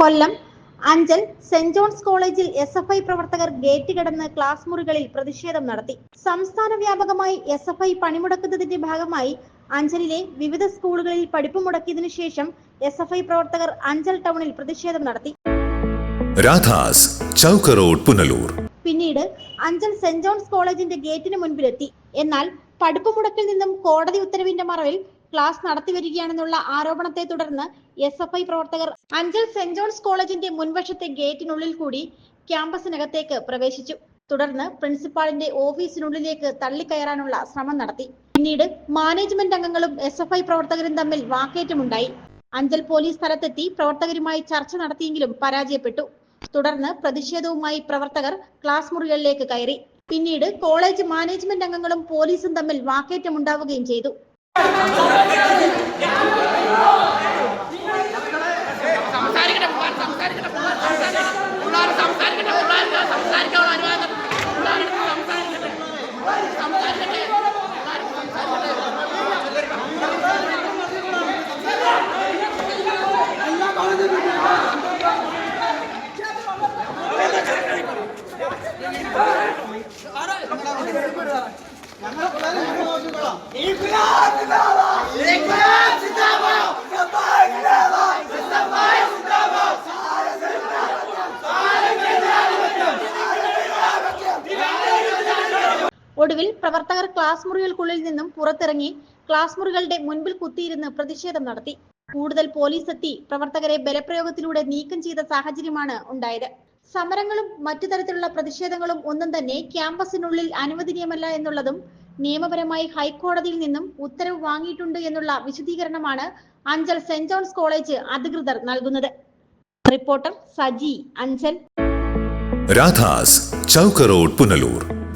കൊല്ലം Anchal saint John's കോളേജിൽ S F I പ്രവർത്തകർ gate കടന്ന് ക്ലാസ് മുറികളിൽ പ്രതിഷേധം നടത്തി. സംസ്ഥാന വ്യാപകമായി എസ് എഫ് ഐ പണിമുടക്കുന്നതിന്റെ ഭാഗമായി അഞ്ചലിലെ വിവിധ സ്കൂളുകളിൽ പഠിപ്പ് മുടക്കിയതിനു ശേഷം എസ് എഫ് ഐ പ്രവർത്തകർ അഞ്ചൽ ടൗണിൽ പ്രതിഷേധം നടത്തി. രാധാസ് ചൗക്ക റോഡ് പുനലൂർ. പിന്നീട് അഞ്ചൽ സെന്റ് ജോൺസ് കോളേജിന്റെ ഗേറ്റിന് മുൻപിലെത്തി. എന്നാൽ പഠിപ്പ് മുടക്കിൽ നിന്നും കോടതി ഉത്തരവിന്റെ മറവിൽ ക്ലാസ് നടത്തി വരികയാണെന്നുള്ള ആരോപണത്തെ തുടർന്ന് എസ് എഫ് ഐ പ്രവർത്തകർ അഞ്ചൽ സെന്റ് ജോൺസ് കോളേജിന്റെ മുൻവശത്തെ ഗേറ്റിനുള്ളിൽ കൂടി ക്യാമ്പസിനകത്തേക്ക് പ്രവേശിച്ചു. തുടർന്ന് പ്രിൻസിപ്പാളിന്റെ ഓഫീസിനുള്ളിലേക്ക് തള്ളിക്കയറാനുള്ള ശ്രമം നടത്തി. പിന്നീട് മാനേജ്മെന്റ് അംഗങ്ങളും എസ് എഫ് ഐ പ്രവർത്തകരും തമ്മിൽ വാക്കേറ്റമുണ്ടായി. അഞ്ചൽ പോലീസ് സ്ഥലത്തെത്തി പ്രവർത്തകരുമായി ചർച്ച നടത്തിയെങ്കിലും പരാജയപ്പെട്ടു. തുടർന്ന് പ്രതിഷേധവുമായി പ്രവർത്തകർ ക്ലാസ് മുറികളിലേക്ക് കയറി. പിന്നീട് കോളേജ് മാനേജ്മെന്റ് അംഗങ്ങളും പോലീസും തമ്മിൽ വാക്കേറ്റമുണ്ടാവുകയും ചെയ്തു. സംസാരിക്കട്ടെ പിള്ളേർ സംസാരിക്കട്ടെ പിള്ളേർ ഒടുവിൽ പ്രവർത്തകർ ക്ലാസ് മുറികൾക്കുള്ളിൽ നിന്നും പുറത്തിറങ്ങി ക്ലാസ് മുറികളുടെ മുൻപിൽ കുത്തിയിരുന്ന് പ്രതിഷേധം നടത്തി. കൂടുതൽ പോലീസ് എത്തി പ്രവർത്തകരെ ബലപ്രയോഗത്തിലൂടെ നീക്കം ചെയ്ത സാഹചര്യമാണ് ഉണ്ടായത്. സമരങ്ങളും മറ്റു തരത്തിലുള്ള പ്രതിഷേധങ്ങളും ഒന്നും തന്നെ ക്യാമ്പസിനുള്ളിൽ അനുവദനീയമല്ല എന്നുള്ളതും നിയമപരമായി ഹൈക്കോടതിയിൽ നിന്നും ഉത്തരവ് വാങ്ങിയിട്ടുണ്ട് എന്നുള്ള വിശദീകരണമാണ് അഞ്ചൽ സെന്റ് ജോൺസ് കോളേജ് അധികൃതർ നൽകുന്നത്. റിപ്പോർട്ടർ സജി അഞ്ചൽ. രാധാസ് ചൗക്കറോഡ് പുനലൂർ.